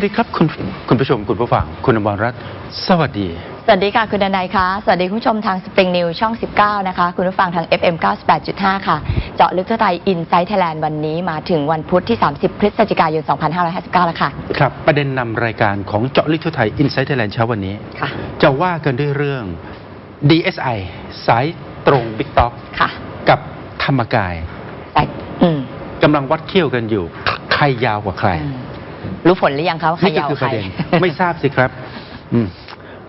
วัสดีครับคุณคุณผู้ชมคุณผู้ฟังคุณอมรรัตน์สวัสดี สวัสดีค่ะ คุณดนายคะสวัสดีคุณผู้ชมทางสปริงนิวช่อง 19 นะคะ คุณผู้ฟังทาง FM 98.5 ค่ะ เจาะลึกทั่วไทยอินไซต์ไทยแลนด์วันนี้มาถึงวันพุธที่ 30 พฤศจิกายน 2559 แล้วค่ะ ครับ ประเด็นนำรายการของเจาะลึกทั่วไทยอินไซต์ไทยแลนด์เช้าวันนี้ ค่ะ จะว่ากันด้วยเรื่อง DSI สายตรงบิ๊กต็อกค่ะกับธรรมกายแต่อืมกำลังวัดเขี้ยวกันอยู่ ใครยาวกว่าใคร อืม รู้ผลหรือยังคะว่าใครนี่ก็ยาวคือใคปรระเด็น ไม่ทราบสิครับอืม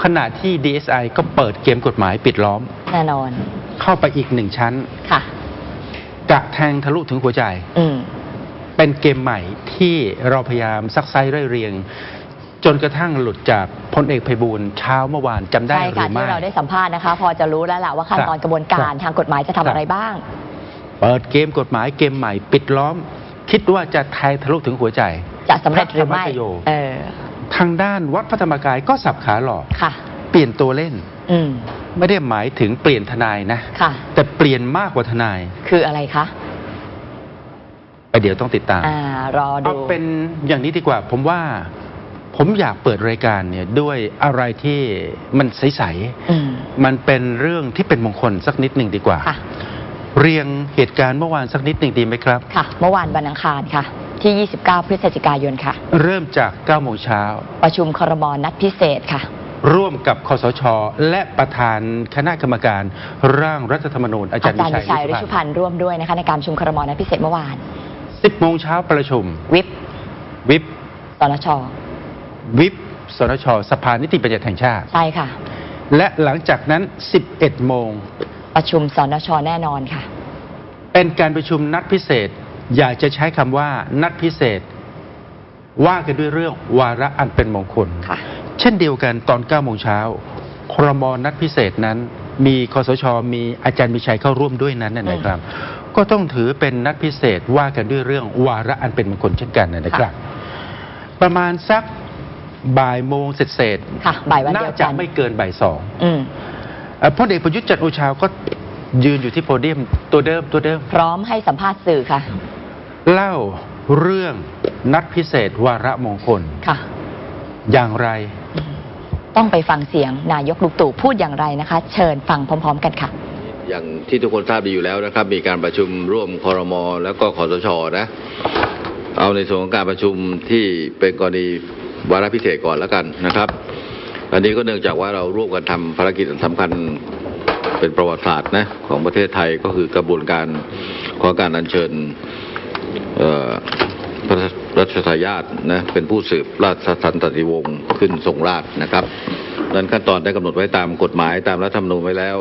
ขณะที่ DSI ก็เปิดเกมกฎหมายปิดล้อม แน่นอนเข้าไปอีกหนึ่งชั้น ค่ะ กะแทงทะลุถึงหัวใจ อืม เป็นเกมใหม่ที่เราพยายามซักไซไร่เรียง จนกระทั่งหลุดจากพลเอกไพบูลย์เช้าเมื่อวานจำได้ใช่หรืค่ะอไม่ ที่เราได้สัมภาษณ์นะคะ พอจะรู้แล้วแหละว่าขั้นตอนกระบวนการทางกฎหมายจะทำอะไรบ้าง เปิดเกมกฎหมายเกมใหม่ ปิดล้อม คิดว่าจะแทงทะลุถึงหัวใจ จะสำเร็จหรือไม่พระธรรมชโย เออทางด้านวัดพระธรรมกายก็สับขาหลอก ค่ะ เปลี่ยนตัวเล่น อืมไม่ได้หมายถึงเปลี่ยนทนายนะ ค่ะ แต่เปลี่ยนมากกว่าทนายคืออะไรคะไปเดี๋ยวต้องติดตาม อ่ารอดูเอาเป็นอย่างนี้ดีกว่า ผมว่า ผมอยากเปิดรายการเนี่ยด้วยอะไรที่มันใส อืม ๆ มันเป็นเรื่องที่เป็นมงคลสักนิดหนึ่งดีกว่า ค่ะ เรียงเหตุการณ์เมื่อวานสักนิดหนึ่งดีไหมครับ ค่ะ เมื่อวานวันอังคารค่ะ ที่ 29 พฤศจิกายนค่ะ เริ่มจาก9โมงเช้า ประชุมครมนัดพิเศษค่ะ ร่วมกับคอสช และประธานคณะกรรมการร่างรัฐธรรมนูญอาจารย์อาจารย์วิวิชัชัยยฤชุพันธ์ร่วมด้วยนะคะในการประชุมครมนัดพิเศษเมื่อวาน 10โมงเช้าประชุม วิปวิบสนช วิบสนช สภานิติบัญญัติแห่งชาติ ใช่ค่ะ และหลังจากนั้น 11 โมง ประชุมสนช แน่นอนค่ะ เป็นการประชุมนัดพิเศษ อยากจะใช้คำว่านัดพิเศษ ว่ากันด้วยเรื่องวาระอันเป็นมงคลค่ะเช่นเดียวกันตอน9โมงเช้าครมนัดพิเศษนั้น มีคอสช มีอาจารย์มิชัยเข้าร่วมด้วยนั้นนะนะครับ ก็ต้องถือเป็นนัดพิเศษว่ากันด้วยเรื่องวาระอันเป็นมงคลเช่นกันนะครับ ประมาณสักบ่ายโมงเสร็จค่ะบ่ายวันน่าเดียวจะกันไม่เกินบ่ายสองอืมเอ่อพลเอกประยุทธ์จันทร์โอชาก็ยืนอยู่ที่โพเดียมตัวเดิมตัวเดิม พร้อมให้สัมภาษณ์สื่อค่ะ เล่าเรื่องนัดพิเศษวาระมงคล ค่ะ อย่างไร ต้องไปฟังเสียงนายกลุกตู่พูดอย่างไรนะคะ เชิญฟังพร้อม ๆ กันค่ะ อย่างที่ทุกคนทราบดีอยู่แล้วนะครับ มีการประชุมร่วมคอรมอแล้วก็คอสชนะ เอาในส่วนของการประชุมที่เป็นกรณีวาระพิเศษก่อนแล้วกันนะครับ อันนี้ก็เนื่องจากว่าเราร่วมกันทำภารกิจอันสำคัญเป็นประวัติศาสตร์นะของประเทศไทยก็คือกระบวนการของการอัญเชิญเอ่อ พระรัชทายาทนะเป็นผู้สืบราชสันตติวงศ์ขึ้นทรงราชนะครับนั้นขั้นตอนได้กำหนดไว้ตามกฎหมายตามรัฐธรรมนูญไว้แล้ว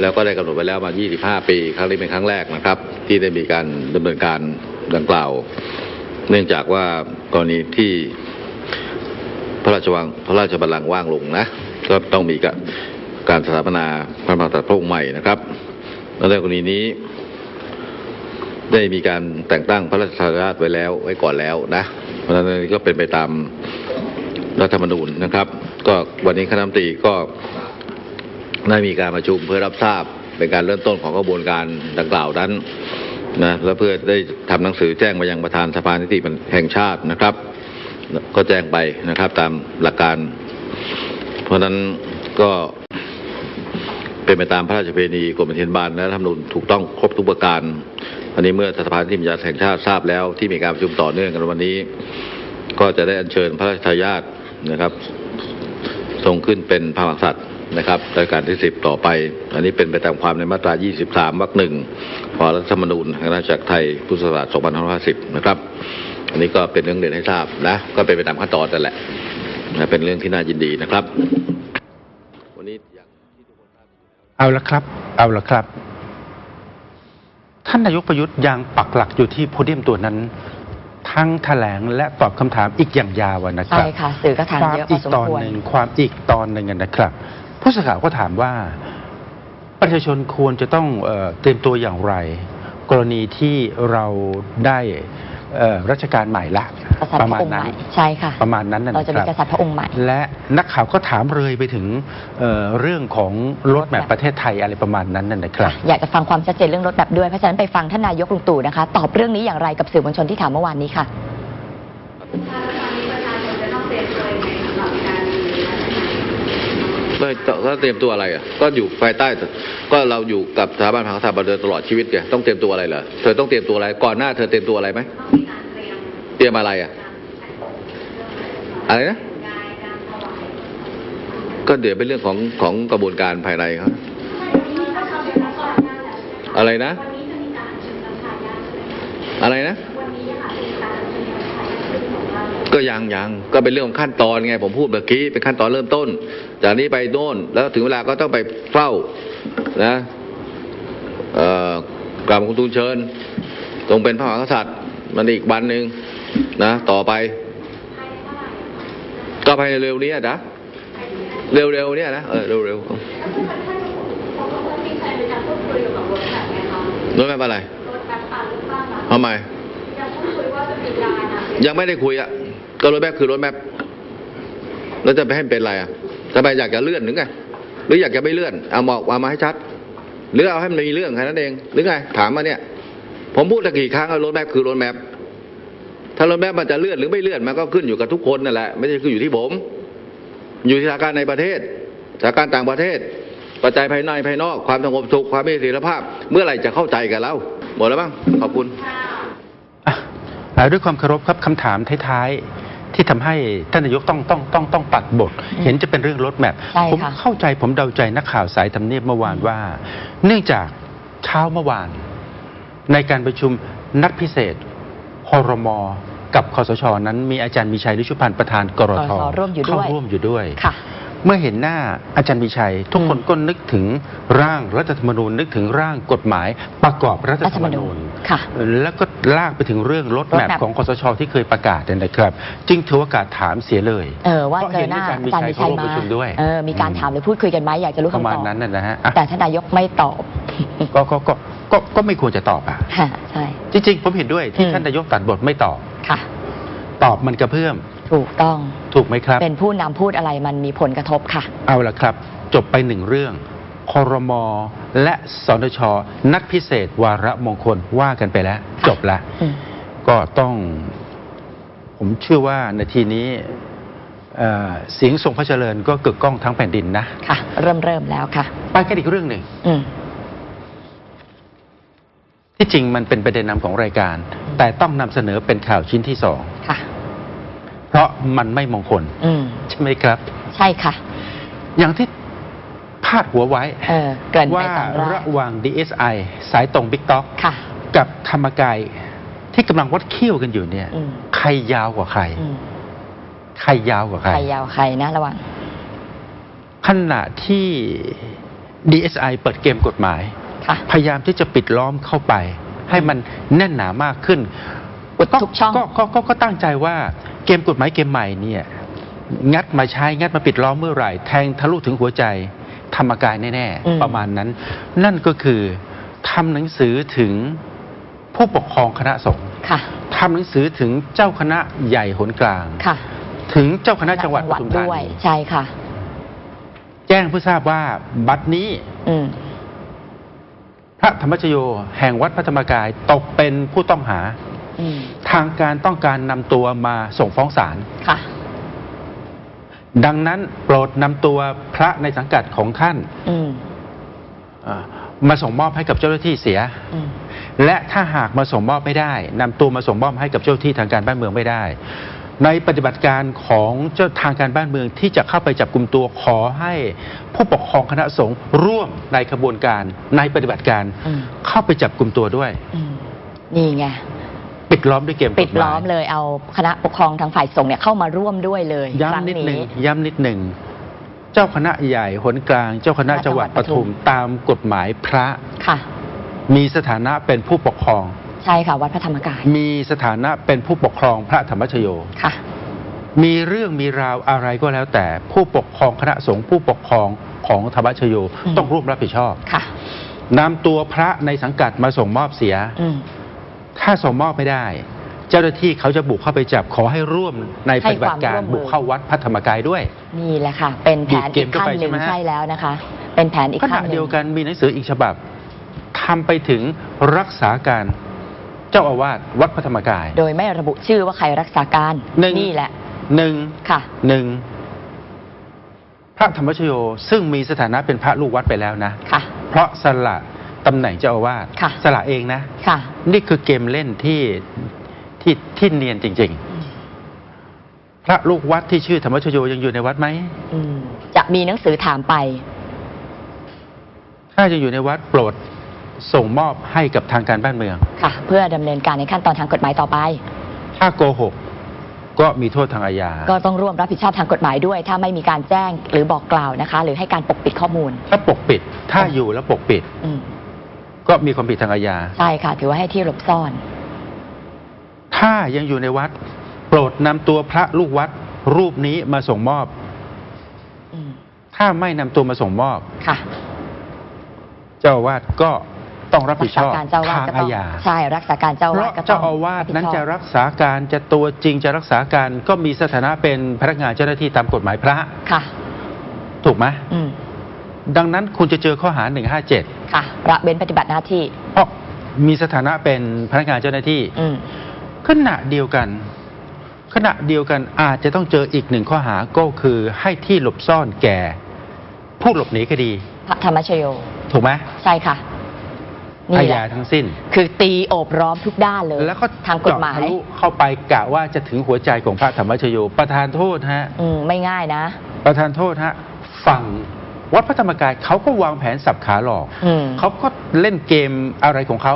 แล้วก็ได้กำหนดไว้แล้วมา 25 ปี ครั้งนี้เป็นครั้งแรกนะครับ ที่ได้มีการดำเนินการดังกล่าว เนื่องจากว่ากรณีที่พระราชวังพระราชบัลลังก์ว่างลงนะก็ต้องมีการการสถาปนาพระมหากษัตริย์พระองค์ใหม่นะครับแล้วในกรณีนี้ ได้มีการแต่งตั้งพระราชทายาทไว้แล้วไว้ก่อนแล้วนะ เพราะฉะนั้นก็เป็นไปตามรัฐธรรมนูญนะครับ ก็วันนี้คณะรัฐมนตรีก็ได้มีการประชุมเพื่อรับทราบเป็นการเริ่มต้นของกระบวนการดังกล่าวนั้นนะและเพื่อได้ทำหนังสือแจ้งมายังประธานสภานิติบัญญัติแห่งชาตินะครับ ก็แจ้งไปนะครับตามหลักการ เพราะฉะนั้นก็เป็นไปตามพระราชเพณีกฎบัญญัติบาลและรัฐธรรมนูญถูกต้องครบทุกประการ อันนี้เมื่อสภานิติบัญญัติแห่งชาติทราบแล้วที่มีการประชุมต่อเนื่องกันวันนี้ ก็จะได้อัญเชิญพระราชทายาทนะครับทรงขึ้นเป็นพระมหากษัตริย์นะครับรัชกาลที่10ต่อไป อันนี้เป็นไปตามความในมาตรา 23 วรรคหนึ่งของรัฐธรรมนูญแห่งราชอาณาจักรไทยพุทธศักราช2550 นะครับ อันนี้ก็เป็นเรื่องเด่นให้ทราบนะ ก็เป็นไปตามขั้นตอนนั่นแหละนะเป็นเรื่องที่น่ายินดีนะครับ วันนี้อยางที่ทุกคนทราบอยู่แล้วเอาละครับ เอาละครับ ท่านนายกประยุทธ์ยังปักหลักอยู่ที่โพเดียมตัวนั้น ทั้งแถลงและตอบคำถามอีกอย่างยาวอะนะครัใช่บค่ะสื่อก็ถามความเยอะพอีอกสมตอนควรหนึ่งความอีกตอนหนึ่งอะนะครับผู้สื่อข่าวก็ถามว่าประชาชนควรจะต้องเอ่อเตรียมตัวอย่างไร กรณีที่เราได้ เอ่อรัชการใหม่ละกษัตริประย์พมาระณองค์ใหนั้ม่นใช่ค่ะ ประมาณนั้นนะเราจะคมีรับกษัตริย์พระองค์ใหม่ และนักข่าวก็ถามเลยไปถึงเอ่อเรื่องของรถแมพ Roadmap ประเทศไทยอะไรประมาณนั้นน่ะนะครับ อยากจะฟังความชัดเจนเรื่องรถแบบด้วย เพราะฉะนั้นไปฟังท่านนายกลุงตู่นะคะ ตอบเรื่องนี้อย่างไรกับสื่อมวลชนที่ถามเมื่อวานนี้ค่ะทางนี้ประชาชนจะต้องไม่ก็เตรียมตัวอะไรอะ ก็อยู่ภายใต้ ก็เราอยู่กับสถาบันพระมหากษัตริย์มาโดยตลอดชีวิตไงต้องเตรียมตัวอะไรเหรอ เธอต้องเตรียมตัวอะไร ก่อนหน้าเธอเตรียมตัวอะไรไหมเต รียมอะไรอะ อะไรนะ ก็เดี๋ยวเป็นเรื่องของของกระบวนการภายในครับ อะไรนะ อะไรนะ ก็ยังยังก็เป็นเรื่องของขั้นตอนไง ผมพูดเมื่อกี้เป็นขั้นตอนเริ่มต้น จากนี้ไปโน่น แล้วถึงเวลาก็ต้องไปเฝ้า นะกราบคุณทูลเชิญทรงเป็นพระมหากษัตริย์มันอีกวันหนึ่ง นะ ต่อไปก็ภายในเร็วๆนี้อะนะเร็วๆเนี่ยนะเออเร็วๆรถแมพอะไรทำไมยังไม่ได้คุยอะก็รถแมพคือรถแมพแล้วจะไปให้มันเป็นอะไรอะทำไมอยากจะเลื่อนหรือไงหรืออยากจะไม่เลื่อนเอาบอกมามาให้ชัด หรือเอาให้มันมีเรื่องแค่นั้นเองหรือไงถามมาเนี่ย ผมพูดตะกี่ครั้งว่ารถแมพคือรถแมพ ถ้ารถแมพมันจะเลื่อนหรือไม่เลื่อนมันก็ขึ้นอยู่กับทุกคนนั่นแหละไม่ใช่ขึ้นอยู่ที่ผม อยู่ที่สถานการณ์ในประเทศสถานการณ์ต่างประเทศ ปัจจัยภายในภายนอกความสงบสุขความมีเสถียรภาพ เมื่อไหร่จะเข้าใจกันแล้วหมดแล้วบ้างขอบคุณอะอ่าด้วยความเคารพครับคำถามท้ายๆที่ทำให้ท่านนายกต้องต้องต้องต้องปัดบท เห็นจะเป็นเรื่องรถแมพใช่ผมค่ะเข้าใจผมเดาใจนักข่าวสายทำเนียบเมื่อวานว่า เนื่องจากเช้าเมื่อวาน ในการประชุมนัดพิเศษคอรมอ กับคอสชนั้นมีอาจารย์มีชัยฤชุพันธ์ประธานกรทกรทร่วมอยู่ด้วย เข้าร่วมอยู่ด้วยค่ะ เมื่อเห็นหน้าอาจารย์มีชัย ทุกคนอืมก็นึกถึงร่างรัฐธรรมนูญนึกถึงร่างกฎหมายประกอบรัฐธรรมนูญ ค่ะ แล้วก็ลากไปถึงเรื่องรถแมพ roadmap ของคอสชที่เคยประกาศเนี่ยนะครับ จึงถือโอกาสถามเสียเลย เออว่าเพราะเจเห็อนหน้าอาจารย์อาจารย์มีมีชัชัยยเข้าร่วมมาประชุมด้วย เออมีการถามหรือพูดคุยกันไหมอยากจะรู้ประคำมาตณอบนั้นน่ะนะฮะอะแต่ท่านนายกไม่ตอบก็ก็ก็ก็ก็ไม่ควรจะตอบอะค่ะใช่ จริงๆ ผมเห็นด้วยที่อืมท่านนายกตัดบทไม่ตอบค่ะ ตอบมันกระเพื่อม ถูกต้อง ถูกไหมครับ เป็นผู้นำพูดอะไรมันมีผลกระทบค่ะ เอาละครับ จบไปหนึ่งเรื่องคอรมอและสนช นัดพิเศษวาระมงคลว่ากันไปแล้ว จบละอืม ก็ต้อง ผมเชื่อว่านาทีนี้เอ่อเสียงทรงพระเจริญก็กึกก้องทั้งแผ่นดินนะค่ะ เริ่มเริ่มแล้วค่ะ ไปกันอีกเรื่องหนึ่ง อืม ที่จริงมันเป็นประเด็นนำของรายการ แต่ต้องนำเสนอเป็นข่าวชิ้นที่สองค่ะ เพราะมันไม่มงคลอืมใช่ไหมครับ ใช่ค่ะ อย่างที่พาดหัวไว้เออเกรินไปว่าตอนแรระกหว่าง DSI สายตรงบิ๊กต็อกค่ะ กับธรรมกายที่กำลังวัดเขี้ยวกันอยู่เนี่ย อืม ใครยาวกว่าใคร อืมใครยาวกว่าใคร ใครยาวใครนะระวังขณะที่ DSI เปิดเกมกฎหมาย ค่ะ พยายามที่จะปิดล้อมเข้าไป ให้มันแน่นหนามากขึ้นอุ ดทุกช่องก็ก็ก็ก็ตั้งใจว่าเกมกฎหมายเกมใหม่เนี่ยงัดมาใช้งัดมาปิดล้อมเมื่อไหร่ แทงทะลุถึงหัวใจธรรมกายแน่อืมๆประมาณนั้น นั่นก็คือทำหนังสือถึงผู้ปกครองคณะสงฆ์ค่ะทำหนังสือถึงเจ้าคณะใหญ่หนกลางค่ะถึงเจ้าคณะจังหวัดปทุมธาด้วยนีใช่ค่ะ แจ้งเพื่อทราบว่าบัดนี้อืมพระธรรมชโยแห่งวัดพระธรรมกายตกเป็นผู้ต้องหาอืม ทางการต้องการนำตัวมาส่งฟ้องศาลค่ะดังนั้นโปรดนำตัวพระในสังกัดของท่านอืมอ่ามาส่งมอบให้กับเจ้าหน้าที่เสียอืมและถ้าหากมาส่งมอบไม่ได้นำตัวมาส่งมอบให้กับเจ้าหน้าที่ทางการบ้านเมืองไม่ได้ ในปฏิบัติการของเจ้าทางการบ้านเมืองที่จะเข้าไปจับกลุ่มตัวขอให้ผู้ปกครองคณะสงฆ์ร่วมในขบวนการในปฏิบัติการอืมเข้าไปจับกลุ่มตัวด้วยอืมนี่ไงปิ ดล้อมด้วยเกมกฎหมายปิดล้อมเลยเอาคณะปกครองทางฝ่ายสงฆ์เนี่ยเข้ามาร่วมด้วยเลยครั้งย้ำนิดหนึ่งนี้ย้ำนิดหนึ่งเจ้าคณะใหญ่หนกลาง เจ้าคณะจังหวัดปทุมตามกฎหมายพระค่ะ มีสถานะเป็นผู้ปกครอง ใช่ค่ะวัดพระธรรมกาย มีสถานะเป็นผู้ปกครองพระธรรมชโยค่ะ มีเรื่องมีราวอะไรก็แล้วแต่ผู้ปกครองคณะสงฆ์ผู้ปกครองของธรรมชโยอืมต้องร่วมรับผิดชอบค่ะนำตัวพระในสังกัดมาส่งมอบเสียอืม ถ้าส่งมอบไม่ได้ เจ้าหน้าที่เขาจะบุกเข้าไปจับขอให้ร่วมในปฏิบัติการให้ความร่วมมือบุกเข้าวัดพระธรรมกายด้วย นี่แหละค่ะ เป็นแผนดีดเกอีมกเข้าขั้นไปหนึ่งใช่ไหมฮะใช่แล้วนะคะ เป็นแผนอีกขขั้ณะนหนึ่งเดียวกันมีหนังสืออีกฉบับทำไปถึงรักษาการเจ้าอาวาสวัดพระธรรมกาย โดยไม่ระบุชื่อว่าใครรักษาการหนึ่งนี่แหละหนึ่งค่ะหนึ่งพระธรรมชโยซึ่งมีสถานะเป็นพระลูกวัดไปแล้วนะค่ะเพราะสละ ตำแหน่งเจ้าอาวาสค่ะ สละเองนะ ค่ะ นี่คือเกมเล่นที่ที่ที่เนียนจริง ๆ พระลูกวัดที่ชื่อธรรมชโยยังอยู่ในวัดไหม อืมจะมีหนังสือถามไป ถ้ายังอยู่ในวัดโปรดส่งมอบให้กับทางการบ้านเมือง ค่ะ เพื่อดำเนินการในขั้นตอนทางกฎหมายต่อไป ถ้าโกหก ก็มีโทษทางอาญา ก็ต้องร่วมรับผิดชอบทางกฎหมายด้วย ถ้าไม่มีการแจ้งหรือบอกกล่าวนะคะ หรือให้การปกปิดข้อมูล ถ้าปกปิด ถ้าอยู่แล้วปกปิด อืม ก็มีความผิดทางอาญา ใช่ค่ะ ถือว่าให้ที่หลบซ่อน ถ้ายังอยู่ในวัด โปรดนำตัวพระลูกวัด รูปนี้มาส่งมอบอืมถ้าไม่นำตัวมาส่งมอบค่ะ เจ้าอาวาสก็ต้องรับผิดชอบรักษาการเจ้าอาวาสทางก็ต้อาองญาใช่รักษาการเจ้าอาเพวาสราะก็ต้องเจ้าอาวาสนั้นรับผิดชจะอบรักษาการจะตัวจริงจะรักษาการก็มีสถานะเป็นพนักงานเจ้าหน้าที่ตามกฎหมายพระค่ะ ถูกไหมอืม ดังนั้นคุณจะเจอข้อหา 157 ค่ะระเว้นปฏิบัติหน้าที่เพราะมีสถานะเป็นพนักงานเจ้าหน้าที่อืมขณะเดียวกัน ขณะเดียวกันอาจจะต้องเจออีกหนึ่งข้อหาก็คือให้ที่หลบซ่อนแก่ ผู้หลบหนีคดี พระธรรมชโย ถูกไหมใช่ค่ะอานี่แหญาละทั้งสิ้น คือตีโอบล้อมทุกด้านเลย แล้วก็ทางกฎหมายเจาะทะลุเข้าไปกะว่าจะถึงหัวใจของพระธรรมชโย ประธานโทษฮะ อืมไม่ง่ายนะ ประธานโทษฮะ ฝั่ง วัดพระธรรมกายเขาก็วางแผนสับขาหลอกอืมเขาก็เล่นเกมอะไรของเขา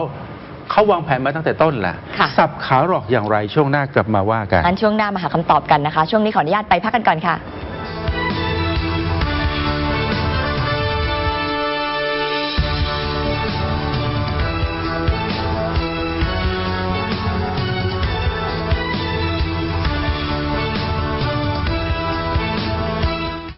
เขาวางแผนมาตั้งแต่ต้นแหละค่ะสับขาหลอกอย่างไรช่วงหน้ากลับมาว่ากันงั้นช่วงหน้ามาหาคำตอบกันนะคะ ช่วงนี้ขออนุญาตไปพักกันก่อนค่ะ